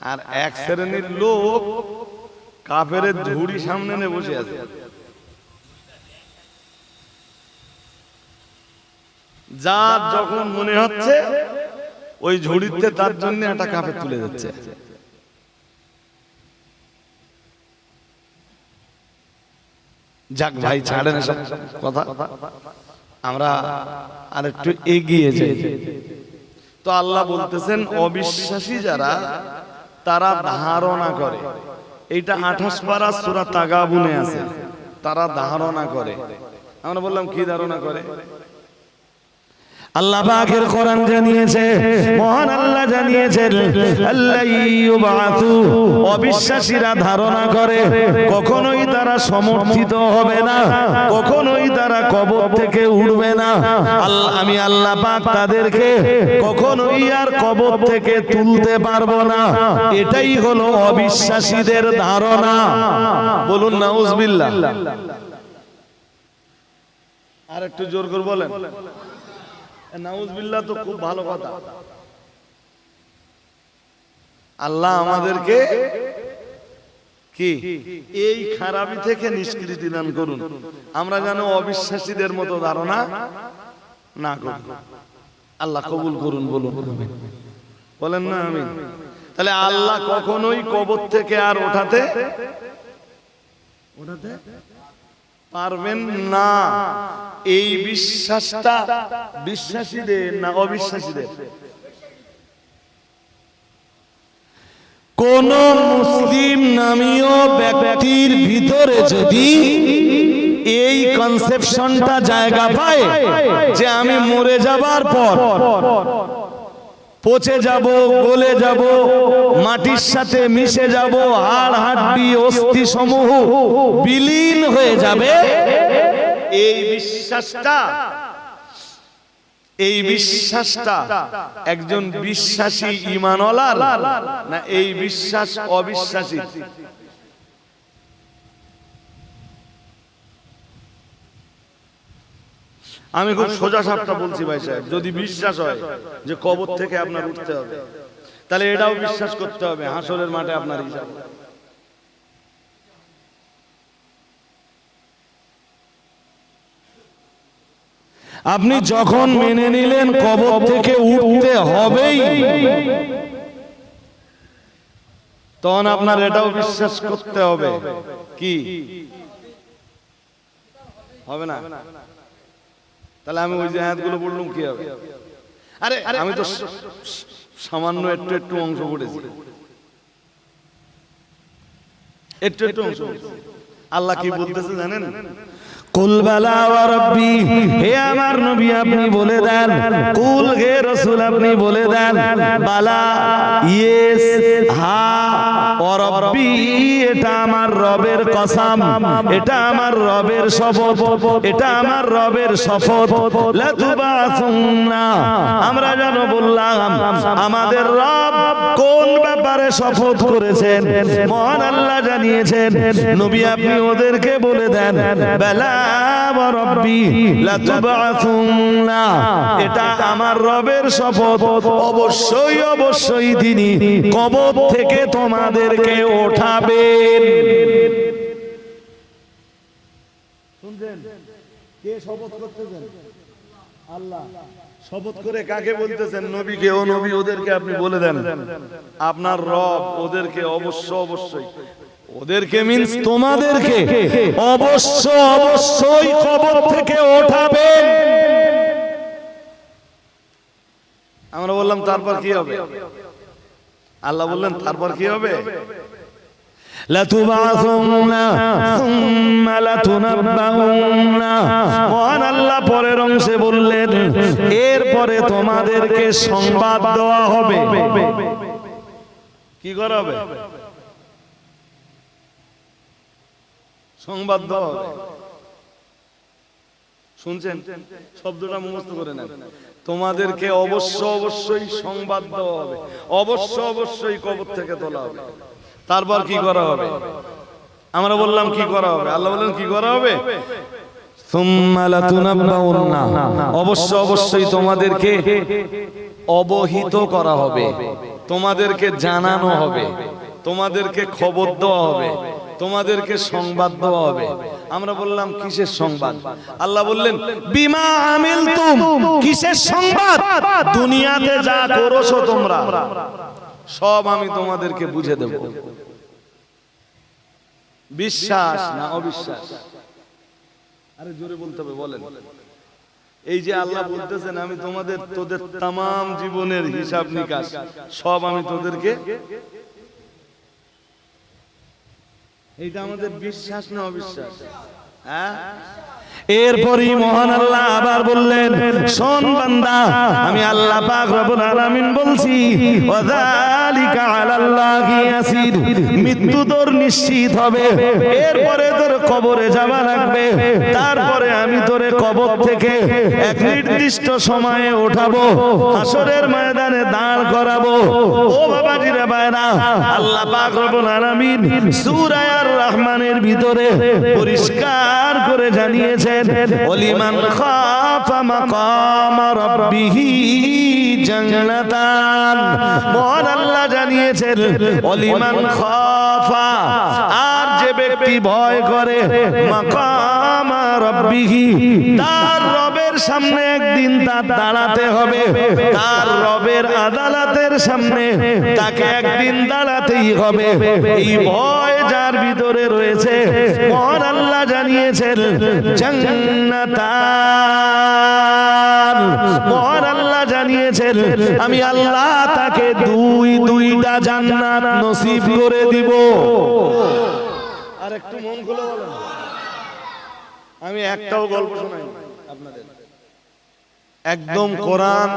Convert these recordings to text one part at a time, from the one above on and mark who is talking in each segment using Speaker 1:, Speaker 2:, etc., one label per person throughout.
Speaker 1: আর এক শ্রেণির লোক কাফের ঝুড়ি সামনে নিয়ে বসে আছে। যার যখন মনে হচ্ছে, ওই ঝুড়িতে তার জন্য একটা কাফের তুলে যাচ্ছে যাক ভাই, ছাড়েন এসব কথা। আমরা আর একটু এগিয়ে যাই। তো আল্লাহ বলতেছেন, অবিশ্বাসী যারা তারা ধারণা করে। এইটা আঠাশ পারা সুরা তাগাবুনে আছে। তারা ধারণা করে। আমরা বললাম, কি ধারণা করে?
Speaker 2: আল্লাহ পাকের কোরআন জানিয়েছে, মহান আল্লাহ জানিয়েছেন অবিশ্বাসীরা ধারণা করে, কখনোই তারা সমর্থিত হবে না, কখনোই তারা কবর থেকে উঠবে না। আল্লাহ, আমি আল্লাহ পাক তাদেরকে কখনোই আর কবর থেকে তুলতে পারব না। এটাই হলো অবিশ্বাসীদের ধারণা।
Speaker 1: বলুন, নাউজবিল্লাহ। আর একটু জোর করে বলেন। নাউজবিল্লাহ তো খুব ভালো কথা। আল্লাহ আমাদেরকে কি? এই খারাপি থেকে নিষ্কৃতি দান করুন। আমরা যেন অবিশ্বাসীদের মতো ধারণা না করি। আল্লাহ কবুল করুন বলুন। বলেন না আমি তাহলে আল্লাহ কখনোই কবর থেকে আর ওঠাতে ওঠাতে পারবেন না। এই বিশ্বাসটা বিশ্বাসীদের না অবিশ্বাসীদের?
Speaker 2: কোন মুসলিম নামীয় ব্যক্তির ভিতরে যদি এই কনসেপশনটা জায়গা পায় যে আমি মরে যাবার পর পচে যাব, গলে যাব, মাটির সাথে মিশে যাব, হাড় হাড্ডি অস্থি সমূহ বিলীন হয়ে যাবে।
Speaker 1: এই বিশ্বাসটা এই বিশ্বাসটা একজন বিশ্বাসী ইমানওয়ালা না এই বিশ্বাস অবিশ্বাসী? আমি খুব সোজা সাপটা বলছি ভাই সাহেব যদি বিশ্বাস হয় যে কবর থেকে আপনার উঠতে হবে তাহলে এটাও বিশ্বাস করতে হবে হাসরের মাঠে আপনার হিসাব।
Speaker 2: আপনি যখন মেনে নিলেন কবর থেকে উঠতে হবেই
Speaker 1: তখন আপনার এটাও বিশ্বাস করতে হবে। কি? হবে না। তাহলে আমি ওই যে হাতগুলো বললাম কি হবে? আরে আমি তো সামান্য একটু একটু অংশ পড়েছি। একটু একটু অংশ আল্লাহ কি বলতেছে জানেন?
Speaker 2: আমার আপনি বলে দেন। রাসূল আপনি বলে দেন, বালা রাব্বি, এটা আমার রবের এটা আমার রবের শপথ, এটা আমার রবের শপথ। আমরা জানো বললাম, আমাদের রব কোন ব্যাপারে শপথ করেছেন? মহান আল্লাহ জানিয়েছেন, নবী আপনি ওদেরকে বলে দেন, বেলা
Speaker 1: কে শপথ করে কাকে বলতেছেন? নবীকে। ও নবী, ওদেরকে আপনি বলে দেন। আপনার রব ওদেরকে অবশ্য, অবশ্যই ওদেরকে মিন্স
Speaker 2: তোমাদেরকে অবশ্য অবশ্যই কবর থেকে ওঠাবেন।
Speaker 1: আমরা বললাম তারপর কি হবে? আল্লাহ বললেন তারপর কি হবে?
Speaker 2: পরের অংশে বললেন এরপরে তোমাদেরকে সংবাদ দেওয়া হবে।
Speaker 1: কি করা হবে? সংবাদ শুনছেন? শব্দটা মুখস্থ করে নেন। তোমাদেরকে অবশ্য অবশ্যই সংবাদ দেওয়া হবে। অবশ্য অবশ্যই কবর থেকে তোলা হবে। তারপর কি করা হবে? আমরা বললাম, কি করা হবে? আল্লাহ বললেন, কি করা হবে? অবশ্য অবশ্যই তোমাদেরকে অবহিত করা হবে। তোমাদেরকে জানানো হবে। তোমাদেরকে খবর দেওয়া হবে। তোমাদেরকে সংবাদ দেওয়া হবে। আমরা বললাম, কিসের সংবাদ? আল্লাহ বললেন,
Speaker 2: বিমা আমিল তুম কিসের সংবাদ? দুনিয়াতে যা
Speaker 1: করছ তোমরা, সব আমি তোমাদেরকে বুঝে দেব। বিশ্বাস না অবিশ্বাস? আরে জোরে বলতে হবে, বলেন। এই যে আল্লাহ বলতেছেন, আমি তোমাদের, তোদের তাম জীবনের হিসাব নিকাশ, সব আমি তোদেরকে এইটা আমাদের বিশ্বাস না অবিশ্বাস? হ্যাঁ?
Speaker 2: এরপরই মহান আল্লাহ আবার বললেন, শোন বান্দা, আমি আল্লাহ পাক রব্বুল আলামিন বলছি, ওয়াযালিকা আলাল্লাহি মৃত্যু তোর নিশ্চিত হবে। এরপরে তোর কবরে যাওয়া লাগবে। তারপরে আমি তোরে কবর থেকে এক নির্দিষ্ট সময়ে ওঠাবো, হাসরের ময়দানে দাঁড় করাবো। ও বাবাজিরা বাইরা আল্লাহ পাক রব্বুল আলামিন সূরা আর রহমানের ভিতরে পরিষ্কার করে জানিয়েছেন, ওলিমান খাফা মাকাম রাব্বিহি জান্নাতান। মহান আল্লাহ জানিয়েছেন, ওলিমান খাফা ব্যক্তি ভয় করে। তার রবের সামনে একদিন তার দাঁড়াতে হবে। তার রবের আদালতের সামনে তাকে একদিন দাঁড়াতেই হবে। এই ভয় যার ভিতরে রয়েছে আল্লাহ জানিয়েছেন, জান্নাতান। মহান আল্লাহ জানিয়েছেন, আমি আল্লাহ তাকে দুই, দুইটা জান্নাত নসিব করে দিব।
Speaker 1: আর একটু মন খুলে বলেন। আমি একটাও গল্প শোনাই আপনাদের। একদম কোরআন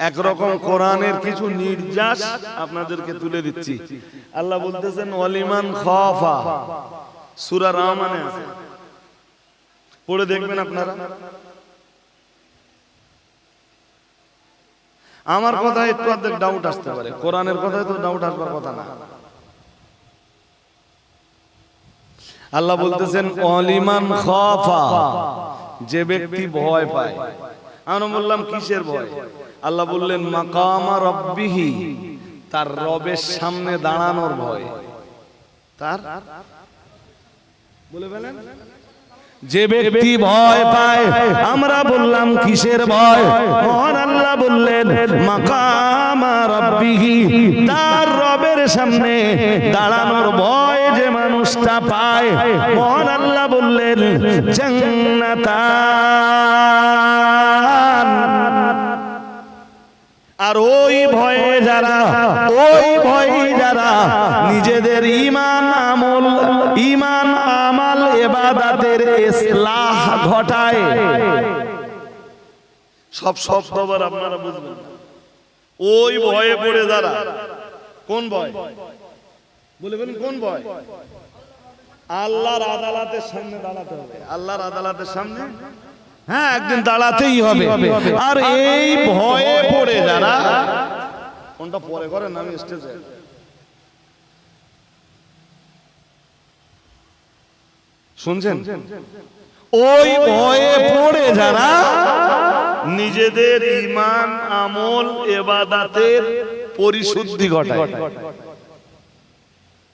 Speaker 1: একরকম কোরআনের কিছু নির্যাস আপনাদেরকে তুলে দিচ্ছি। আল্লাহ বলতেছেন ওয়ালিমান খাফা। সূরা রহমানে আছে। পড়ে দেখবেন আপনারা। আমার কথায় একটু অর্ধেক ডাউট আসতে পারে। কোরআনের কথায় তো ডাউট আসবার কথা না। আল্লাহ বলতেছেন অলিমান খাফা। যে ব্যক্তি ভয় পায়। আমরা বললাম কিসের ভয়? আল্লাহ বললেন মাকামা রব্বিহি। তার রবের সামনে দাঁড়ানোর ভয়। তার? বলে ফেলেন?
Speaker 2: যে ব্যক্তি ভয় পায়, আমরা বললাম, কিসের ভয়? মহান আল্লাহ বললেন তার রবের সামনে দাঁড়ানোর ভয় যে মানুষটা পায়। মহান আল্লাহ বললেন, জান্নাতান। আর ওই ভয়ে যারা, ওই ভয়ে যারা নিজেদের ইমান আমল ইমান এবাদাতের ইসলাহ ঘটায়।
Speaker 1: সব শব্দ আবার আপনারা বুঝবেন ওই ভয়ে পড়ে যারা, কোন ভয়? বলবেন কোন ভয়? আল্লাহর আদালতের সামনে দাঁড়াতে হবে। আল্লাহর আদালতের সামনে?
Speaker 2: হ্যাঁ একদিন দাঁড়াতেই হবে। আর এই ভয়ে পড়ে যারা,
Speaker 1: কোনটা পরে করেন আমি স্টেজে শুনছেন?
Speaker 2: ওই ভয়ে পড়ে যারা
Speaker 1: নিজেদের ইমান আমল এবাদাতের পরিশুদ্ধি ঘটায়।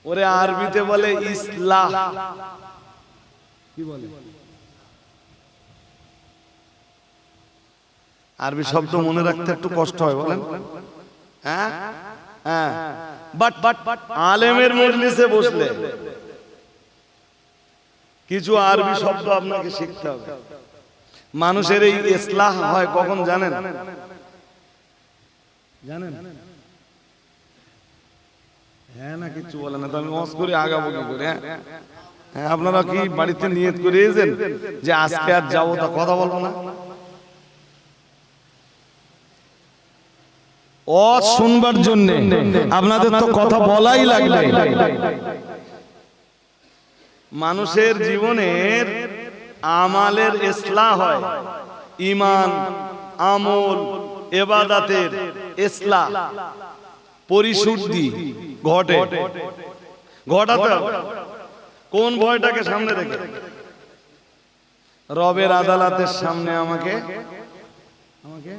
Speaker 1: ওরে আরবিতে বলে ইসলাহ। কি বলে? আরবি শব্দ মনে রাখতে একটু কষ্ট হয় বলেন। হ্যাঁ? হ্যাঁ। বাট বাট বাট আলেমের মজলিসে বসলে। কিছু আরবি শব্দ আপনাকে শিখতে হবে। মানুষের এই ইসলাহ হয় কখন জানেন? জানেন? হ্যাঁ না কিছু বলে না। তো আমি মস করে আগাবো কি করে হ্যাঁ? হ্যাঁ আপনারা কি বাড়িতে নিয়ত করিয়েছেন যে আজকে আর যাব তা কথা বলব না?
Speaker 2: ও শুনবার জন্য আপনাদের তো কথা বলাই লাগবে।
Speaker 1: মানুষের জীবনের আমালের ইসলাহ হয়। ইমান আমল এবাদাতের ইসলাহ। পরিশুদ্ধি ঘটে। ঘটাতে হবে। কোন ভয়টাকে সামনে রেখে? রবের আদালতের সামনে আমাকে? আমাকে?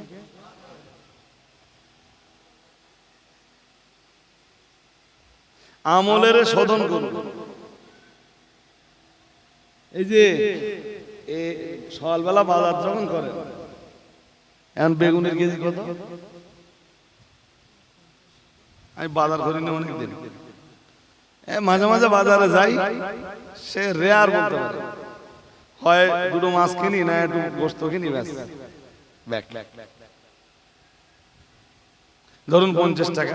Speaker 1: আমলের শোধন করুন। এই যে সকালবেলা বাজার যখন করে, এখন বেগুনের কেজি কত? আমি বাজার করি না অনেক দিন। মাঝে মাঝে বাজারে যাই, সে রেয়ার বলতে পারে। হয় দুটো মাছ কিনি, না একটু গোস্ত কিনি, ব্যাস। ব্যাক। ধরুন পঞ্চাশ টাকা।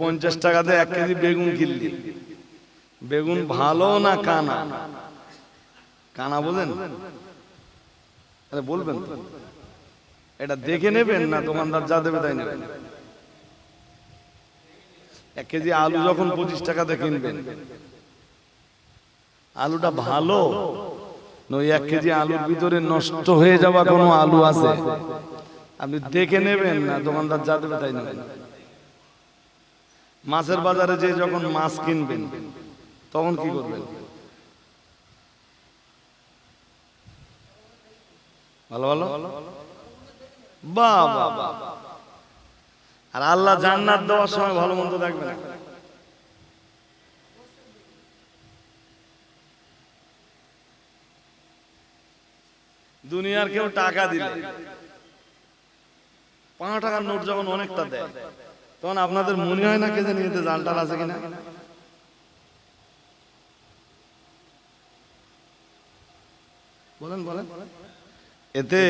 Speaker 1: পঞ্চাশ টাকাতে এক কেজি বেগুন কিনলি। বেগুন ভালো না কানা? কানা? বলেন? আরে বলবেন এটা দেখে নেবেন না দোকানদার যা দেবে তাই নেবেন। এক কেজি আলু যখন পঁচিশ টাকাতে কিনবেন। আলুটা ভালো? নই এক কেজি আলুর ভিতরে নষ্ট হয়ে যাওয়া কোনো আলু আছে? আপনি দেখে নেবেন না দোকানদার যা দেবে তাই নেবেন। মাছের বাজারে যে যখন মাছ কিনবেন তখন কি করবেন? ভালো ভালো? বাহ আর আল্লাহ জান্নাত দেওয়ার সময় ভালো মন্দ দেখবে না দুনিয়ার কেউ টাকা দিলে। পাঁচ টাকার নোট যখন অনেকটা দেয় তখন আপনাদের মনে হয় না কে জানি এতে জালটাল আছে কিনা? বলেন বলেন। এতে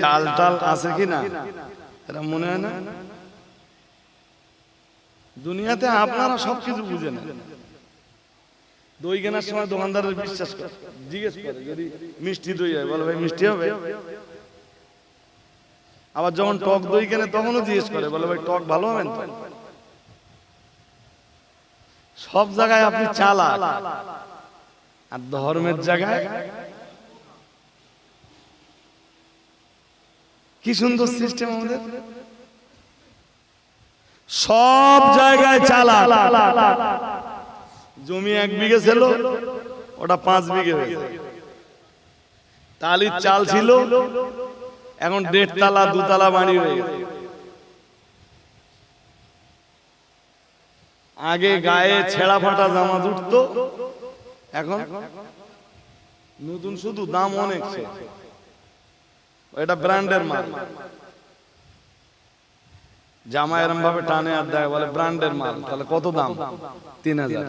Speaker 1: জাল টাল আছে কিনা এটা মনে হয় না? দুনিয়াতে আপনারা সবকিছু বুঝে না দই কেনার সময় দোকানদারের বিশ্বাস করে। জিজ্ঞেস করে, যদি মিষ্টি দই হয়, বলে, ভাই, মিষ্টি হবে? আবার যখন টক দই কেনে, তখনও জিজ্ঞেস করে, বলে, ভাই, টক ভালো হবেন তো? সব জায়গায় আপনি চালা আর ধর্মের জায়গায় কি সুন্দর সিস্টেম আমাদের? সব জায়গায় চালা জমি এক বিঘে ছিল ওটা পাঁচ বিঘে টালির চাল ছিল এখন দেড় তালা দুতলা বাড়ি হয়ে গেছে। আগে গায়ে ছেঁড়া ফাটা জামা জুটতো এখন নতুন শুধু দাম অনেক। এটা ব্র্যান্ডের মাল। জামা এরম ভাবে টানে আর দেয়, বলে ব্র্যান্ডের মাল, তাহলে কত দাম? তিন হাজার।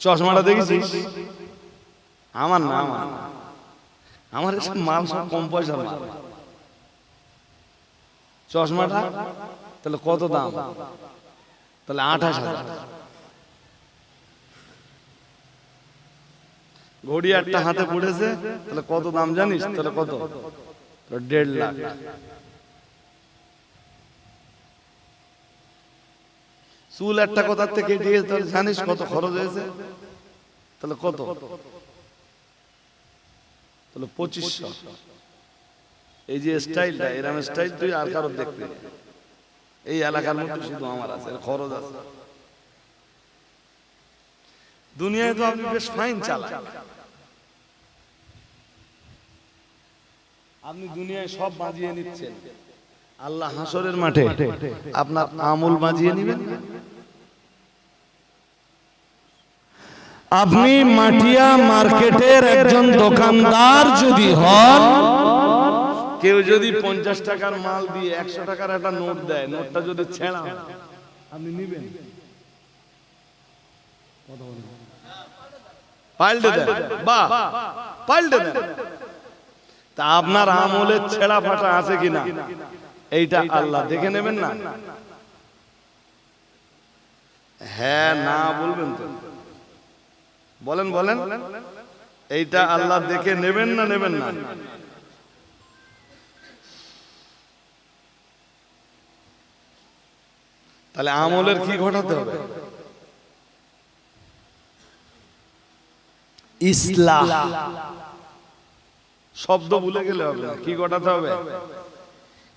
Speaker 1: চশমাটা দেখেছিস? আমার না, আমার আমার এসব মাল সব কম পয়সার মাল। চশমাটা, তাহলে কত দাম? তাহলে আঠাশ হাজার। ঘড়ি একটা হাতে পড়েছে, তাহলে কত দাম জানিস? তাহলে কত? দেড় লাখ। চুল একটা কোথার থেকে তাহলে জানিস কত খরচ হয়েছে? তাহলে কত? তাহলে পঁচিশশো। এই যে স্টাইলটা, এরম স্টাইল তুই আর কারোর দেখতে এই এলাকার মধ্যে শুধু আমার আছে খরচ আছে। দুনিয়ায় তো আপনি বেশ ফাইন চালান। আপনি দুনিয়ায় সব বাজিয়ে নিচ্ছেন। আল্লাহ হাসরের মাঠে আপনার আমল বাজিয়ে নেবেন।
Speaker 2: আপনি মাটিয়া মার্কেটের একজন দোকানদার যদি হন
Speaker 1: কেউ যদি পঞ্চাশ টাকার মাল দিয়ে একশো টাকার একটা নোট দেয় নোটটা যদি ছেঁড়া আপনি নিবেন। আপনার আমলের ছেঁড়া ফাটা আছে কিনা? এইটা আল্লাহ দেখে নেবেন না। হ্যাঁ না বলবেন বলেন বলেন। এইটা আল্লাহ দেখে নেবেন না নেবেন না? তাহলে আমলের কি ঘটাতে হবে? ইসলাম শব্দ ভুলে গেলে হবে কি ঘটাতে হবে?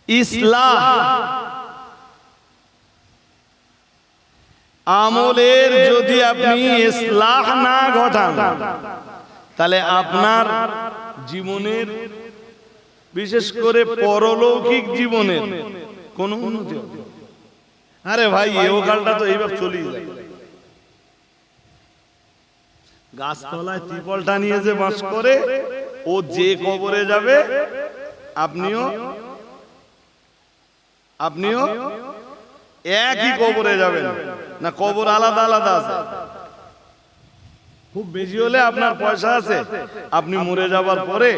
Speaker 1: ইসলাম আমলের যদি আপনি ইসলাহ না ঘটান তাহলে আপনার জীবনের বিশেষ করে পরলৌকিক জীবনের কোন উন্নতি হবে আরে ভাই এও কালটা তো এইবার চলেই যায় গাছতলায় ত্রিপলটা নিয়ে যে বাস করে ও যে কবরে যাবে আপনিও আপনিও একই কবরে যাবেন। না কবর আলাদা আলাদা আছে। খুব বেশি হলে আপনার পয়সা আছে। আপনি মরে যাবার পরে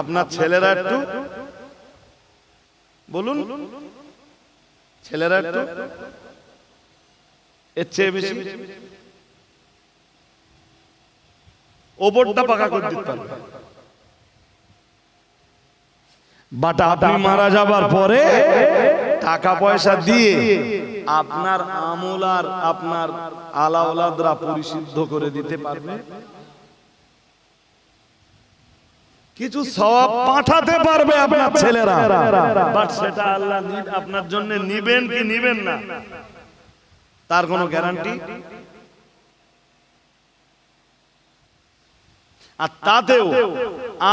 Speaker 1: আপনার ছেলেরা একটু বলুন। ছেলেরা একটু এর চেয়ে বেশি। ওপরটা পাকা করে দিতে পারবে। বাট আপনি মারা যাবার পরে টাকা পয়সা দিয়ে আপনার আমল আর আপনার আলাউলাদরা পরিশুদ্ধ করে দিতে পারবে। কিছু সওয়াব পাঠাতে পারবে আপনার ছেলেরা। বাট সেটা আল্লাহ আপনার জন্য নিবেন কি নিবেন না? তার কোনো গ্যারান্টি আর তাতেও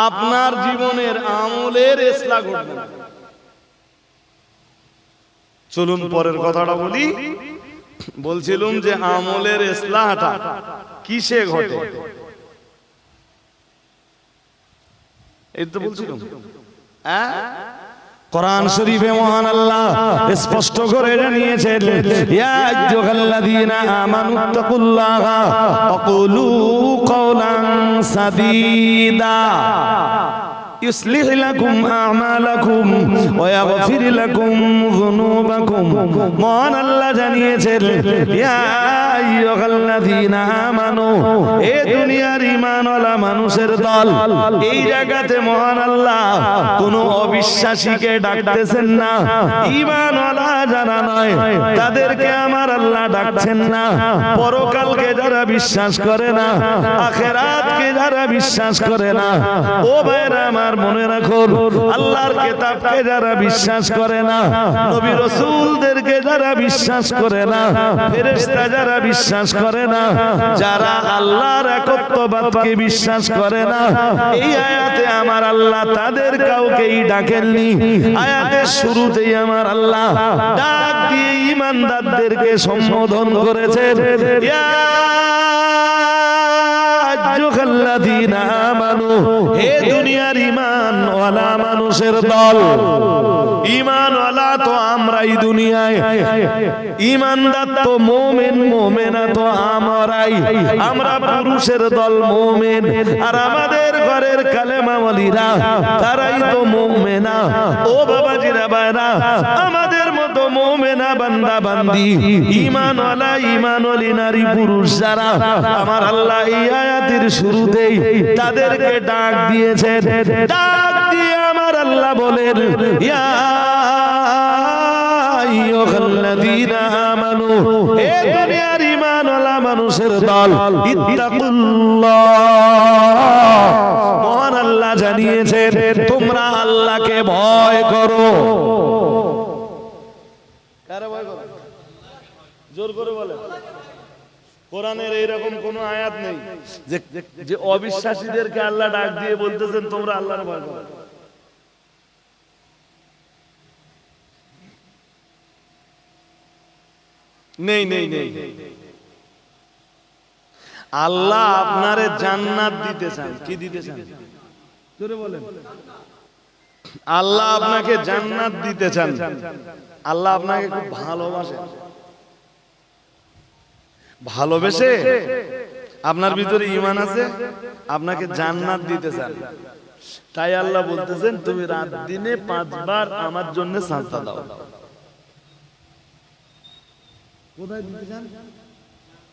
Speaker 1: আপনার জীবনের আমলের এসলা ঘটবে। চলুন পরের কথাটা বলি। বলছিলুম যে আমলের এসলাহটা কিসে ঘটে? এই তো বলছিলাম। হ্যাঁ?
Speaker 2: কোরআন শরীফে মহান আল্লাহ স্পষ্ট করে জানিয়েছেন ইয়া আইয়ুহাল্লাযীনা কওলান সাদীদা। يصلح لكم أعمالكم ويغفر لكم ذنوبكم মহান আল্লাহ জানিয়েছেন ইয়া আইয়ুহাল্লাযীনা আমানু এ দুনিয়ার ঈমানওয়ালা মানুষের দল এই জায়গাতে মহান আল্লাহ কোন অবিশ্বাসীকে ডাকতেছেন না ঈমানওয়ালা যারা নয় তাদেরকে আমার আল্লাহ ডাকছেন না পরকালকে যারা বিশ্বাস করে না আখেরাতকে যারা বিশ্বাস করে না ও ভাইরা আমার মনে রাখো আল্লাহর কিতাবকে যারা বিশ্বাস করে না, নবী রাসূলদেরকে যারা বিশ্বাস করে না, ফেরেশতা যারা বিশ্বাস করে না, যারা আল্লাহর একত্ববাদকে বিশ্বাস করে না, এই আয়াতে আমার আল্লাহ তাদের কাউকেই ডাকেননি। আয়াতের শুরুতেই আমার আল্লাহ ডাক দিয়ে ইমানদারদেরকে সম্বোধন করেছেন। ইয়া আমানু হে দুনিয়ার ঈমান ওয়ালা মানুষের দল ঈমান ওয়ালা তো আমরাই দুনিয়ায় ঈমানদার তো মুমিন, মুমিনা তো আমরাই। আমরা পুরুষের দল মুমিন, আর আমাদের ঘরের কালেমা ওয়ালিরা তারাই তো মুমিনা। ও বাবাজিরা বাইরা আমাদের মুমিনা বান্দা বান্দি। ঈমান ওয়ালা ঈমান ওয়ালি নারী পুরুষ যারা, আমার আল্লাহ এই আয়াতের শুরুতেই তাদেরকে ডাক দিয়েছেন। ডাক দিয়ে আমার আল্লাহ বলেন, ইয়া আইয়ুহাল্লাযীনা আমানু, হে দুনিয়ার ঈমানওয়ালা মানুষের দল, ইত্তাকুল্লাহ মহান আল্লাহ জানিয়েছেন তোমরা আল্লাহকে ভয় করো
Speaker 1: কারে ভয় করে জোর করে বলে কোরআনের এইরকম কোন আয়াত নেই। যে অবিশ্বাসীদেরকে আল্লাহ ডাক দিয়ে বলতেছেন তোমরা আল্লাহর ভয় করো নেই নেই নেই। আল্লাহ আপনারে জান্নাত দিতে চান। কি দিতে চান? জোরে বলেন। আল্লাহ আপনাকে জান্নাত দিতে চান। আল্লাহ আপনাকে খুব ভালোবাসেন। ভালোবেসে আপনার ভিতরে ইমান আছে? আপনাকে জান্নাত দিতে চান। তাই আল্লাহ বলতেছেন তুমি রাত দিনে পাঁচবার আমার জন্য সাজদা দাও। কোথায় দিতে চান?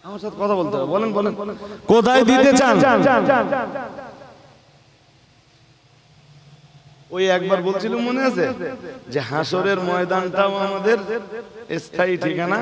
Speaker 1: আমার সাথে কথা বলতে হবে। বলেন বলেন।
Speaker 2: কোথায় দিতে চান?
Speaker 1: ওই একবার বলছিলাম মনে আছে যে হাসরের ময়দানটাও আমাদের স্থায়ী ঠিকানা?